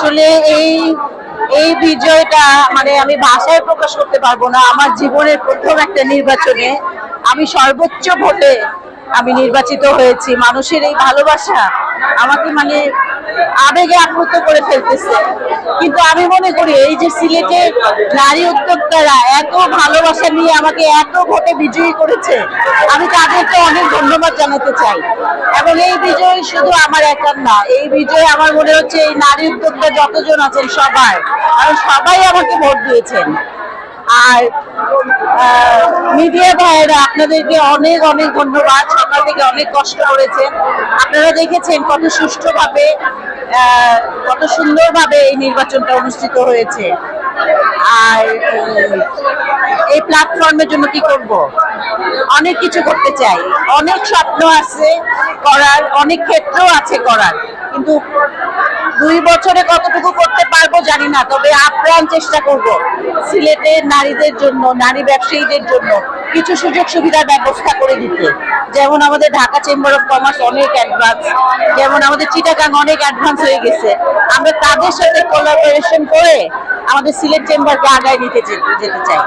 আসলে এই এই বিজয়টা মানে আমি ভাষায় প্রকাশ করতে পারব না। আমার জীবনের প্রথম একটা নির্বাচনে আমি সর্বোচ্চ ভোটে আমি নির্বাচিত হয়েছি। মানুষের এই ভালোবাসা আমাকে মানে আবেগে আপ্লুত করে ফেলতেছে। কিন্তু আমি মনে করি এই যে সিলেটের নারী উদ্যোক্তারা এত ভালোবাসা নিয়ে আমাকে এত ভোটে বিজয়ী করেছে, আমি তাদেরকে অনেক ধন্যবাদ জানাতে চাই। এবং এই বিজয় শুধু আমার একার না, এই বিজয় আমার মনে হচ্ছে এই নারী উদ্যোক্তা যতজন আছেন সবাই, কারণ সবাই আমাকে ভোট দিয়েছেন। আর মিডিয়া ভাইয়েরা, আপনাদেরকে অনেক অনেক ধন্যবাদ। সকাল থেকে অনেক কষ্ট করেছেন। আপনারা দেখেছেন কত সুষ্ঠুভাবে কত সুন্দরভাবে এই নির্বাচনটা অনুষ্ঠিত হয়েছে। আর এই প্ল্যাটফর্মের জন্য কি করব? অনেক কিছু করতে চাই। অনেক স্বপ্ন আছে করার, অনেক ক্ষেত্রও আছে করার। কিন্তু দুই বছরে কতটুকু করতে পারব জানি না, তবে আপ্রাণ চেষ্টা করব সিলেটের নারীদের জন্য, নারী ব্যবসায়ীদের জন্য কিছু সুযোগ সুবিধার ব্যবস্থা করে দিতে। যেমন আমাদের ঢাকা চেম্বার অফ কমার্স অনেক অ্যাডভান্স যেমন আমাদের চিটাগাং অনেক অ্যাডভান্স হয়ে গেছে। আমরা তাদের সাথে কোলাবোরেশন করে আমাদের সিলেট চেম্বারকে আগায় নিতে যেতে চাই।